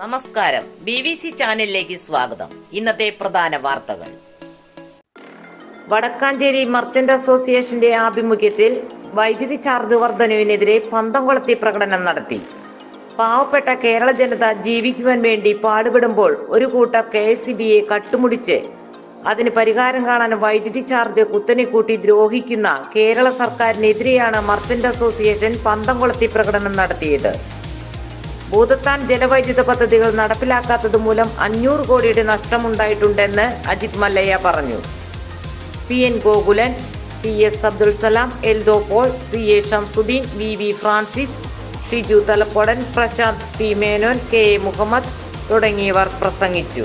നമസ്കാരം. B V C ചാനലിലേക്ക് സ്വാഗതം. ഇന്നത്തെ പ്രധാന വാർത്തകൾ. വടക്കാഞ്ചേരി മർച്ചന്റ് അസോസിയേഷന്റെ ആഭിമുഖ്യത്തിൽ വൈദ്യുതി ചാർജ് വർധനവിനെതിരെ പന്തം കൊളുത്തി പ്രകടനം നടത്തി. പാവപ്പെട്ട കേരള ജനത ജീവിക്കുവാൻ വേണ്ടി പാടുപെടുമ്പോൾ ഒരു കൂട്ടർ കെ എസ് ബിയെ കട്ടുമുടിച്ച് അതിന് പരിഹാരം കാണാൻ വൈദ്യുതി ചാർജ് കുത്തനെ കൂട്ടി ദ്രോഹിക്കുന്ന കേരള സർക്കാരിനെതിരെയാണ് മർച്ചന്റ് അസോസിയേഷൻ പന്തംകൊളത്തി പ്രകടനം നടത്തിയത്. ഭൂതത്താൻ ജലവൈദ്യുത പദ്ധതികൾ നടപ്പിലാക്കാത്തത് മൂലം അഞ്ഞൂറ് കോടിയുടെ നഷ്ടമുണ്ടായിട്ടുണ്ടെന്ന് അജിത് മല്ലയ്യ പറഞ്ഞു. P N Gokulan P S Abdul Salam Eldho Paul C A Shamsuddin V V Francis Shiju Thalappodan Prashanth P Menon K A Muhammad തുടങ്ങിയവർ പ്രസംഗിച്ചു.